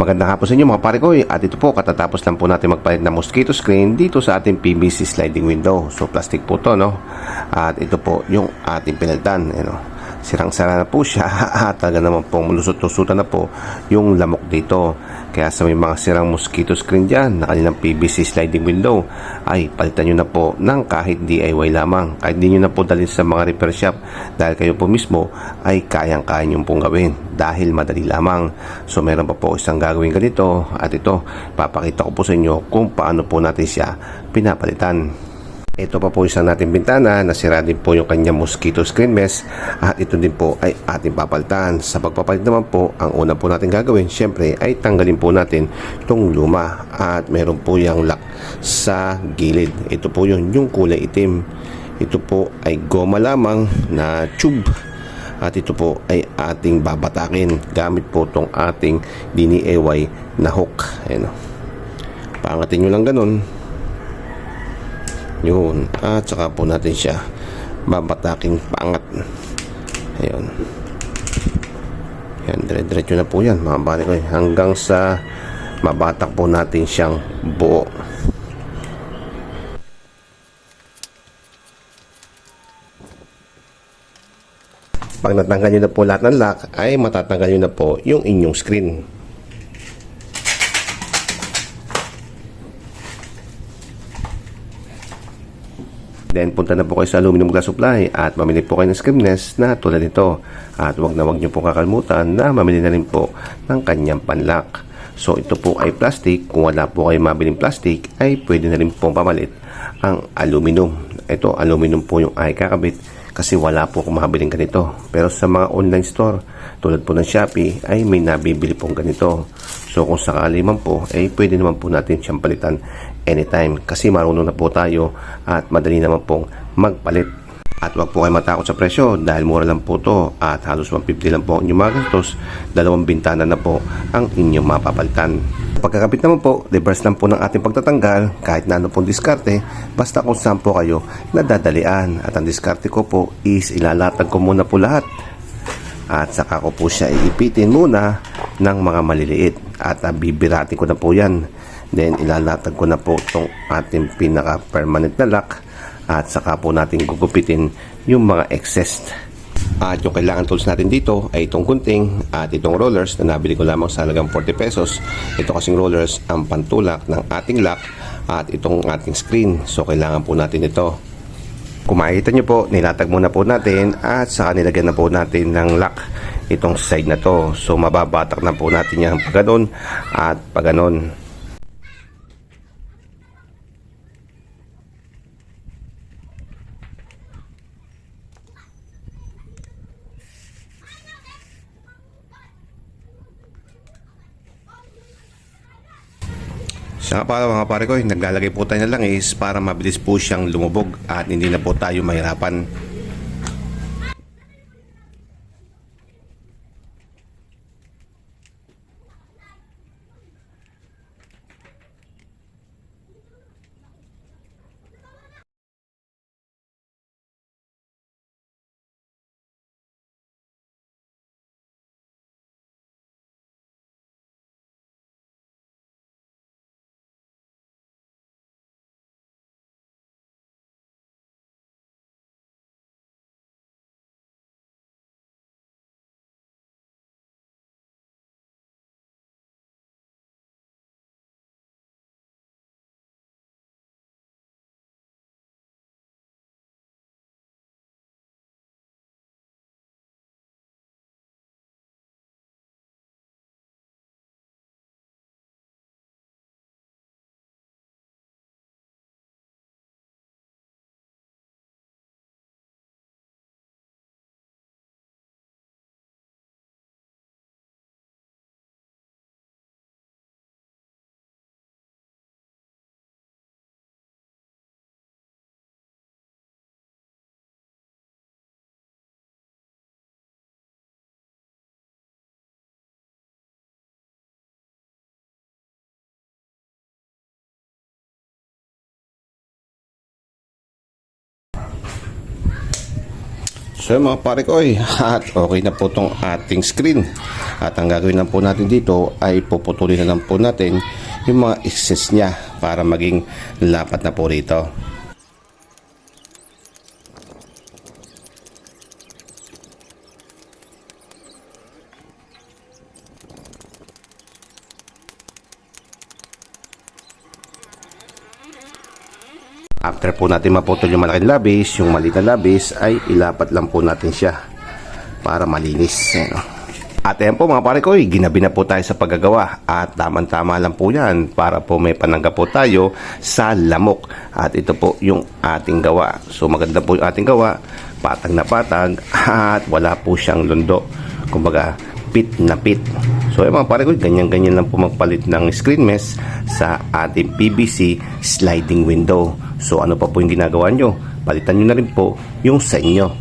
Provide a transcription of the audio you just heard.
Magandang hapon sa inyo mga pare ko eh. At ito po katatapos lang po natin magpalit ng mosquito screen dito sa ating PVC sliding window. So plastic po to no. At ito po yung ating pinalitan. You know. Sirang-sara na po siya at talaga naman pong malusot-lusutan na po yung lamok dito. Kaya sa may mga sirang mosquito screen dyan na kanilang PVC sliding window ay palitan nyo na po ng kahit DIY lamang. Kahit di nyo na po dalhin sa mga repair shop dahil kayo po mismo ay kayang-kaya nyo pong gawin dahil madali lamang. So meron pa po isang gagawin ganito at ito papakita ko po sa inyo kung paano po natin siya pinapalitan. Ito pa po isang nating bintana, nasira din po yung kanyang mosquito screen mesh at ito din po ay ating papalitan. Sa pagpapalit naman po, ang una po natin gagawin, syempre ay tanggalin po natin itong luma at meron po yung lock sa gilid. Ito po yun, yung kulay itim. Ito po ay goma lamang na tube at ito po ay ating babatakin gamit po itong ating DIY na hook. Ayan o. Paangatin nyo lang ganun. Yun. At saka po natin siya babataking paangat. Ayun. Yan, dire-diretso na po yan mga bari ko. Hanggang sa mabatak po natin siyang buo. Pag natanggal nyo na po lahat ng lock, ay matatanggal nyo na po yung inyong screen. Then punta na po kayo sa aluminum glass supply at mamili po kayo ng screenless na tulad nito. At wag na wag nyo po kakalimutan na mamili na rin po ng kanyang panlock. So ito po ay plastic. Kung wala po kayo mabiling plastic ay pwede na rin pong pamalit ang aluminum. Ito aluminum po yung ay kakabit kasi wala po akong mabiling ganito. Pero sa mga online store tulad po ng Shopee ay may nabibili pong ganito. So kung sakali man po ay pwede naman po natin siyang palitan anytime kasi marunong na po tayo at madali naman pong magpalit. At wag po kayo matakot sa presyo dahil mura lang po to at halos 150 lang po ang inyong magastos. Dalawang bintana na po ang inyong mapapalitan. Pagkakabit naman po, reverse lang po ng ating pagtatanggal kahit na ano pong diskarte basta kung saan po kayo nadadalian. At ang diskarte ko po is ilalatag ko muna po lahat at saka ko po siya iipitin muna ng mga maliliit at uh, bibiratin ko na po yan then ilalatag ko na po itong ating pinaka permanent na lock at saka po natin gugupitin yung mga excess at yung kailangan tools natin dito ay itong gunting at itong rollers na nabili ko lamang sa halagang 40 pesos. Ito kasing rollers ang pantulak ng ating lock at itong ating screen. So kailangan po natin ito. Kung makikita nyo po, nilatag muna po natin at saka nilagyan na po natin ng lock itong side na to. So mababatak na po natin yan pag ganon at pag ganon. Saka para mga pare ko, naglalagay po tayo ng langis para mabilis po siyang lumubog at hindi na po tayo mahirapan. So mga pare ko ay at okay na po tong ating screen. At ang gagawin lang po natin dito ay puputulin na lang po natin yung mga excess niya para maging lapat na po rito. After po natin maputol yung malaking labis, yung maliit na labis ay ilapat lang po natin siya para malinis. Ayan, o. At ayan po mga pare ko, eh, ginabi na po tayo sa paggagawa at tamang-tama lang po yan para po may panangga po tayo sa lamok. At ito po yung ating gawa. So maganda po yung ating gawa, patag na patag at wala po siyang lundo. Kumbaga, pit na pit. So yung mga pare ko, ganyan-ganyan lang po magpalit ng screen mesh sa ating PVC sliding window. So ano pa po yung ginagawa nyo? Palitan nyo na rin po yung sa inyo.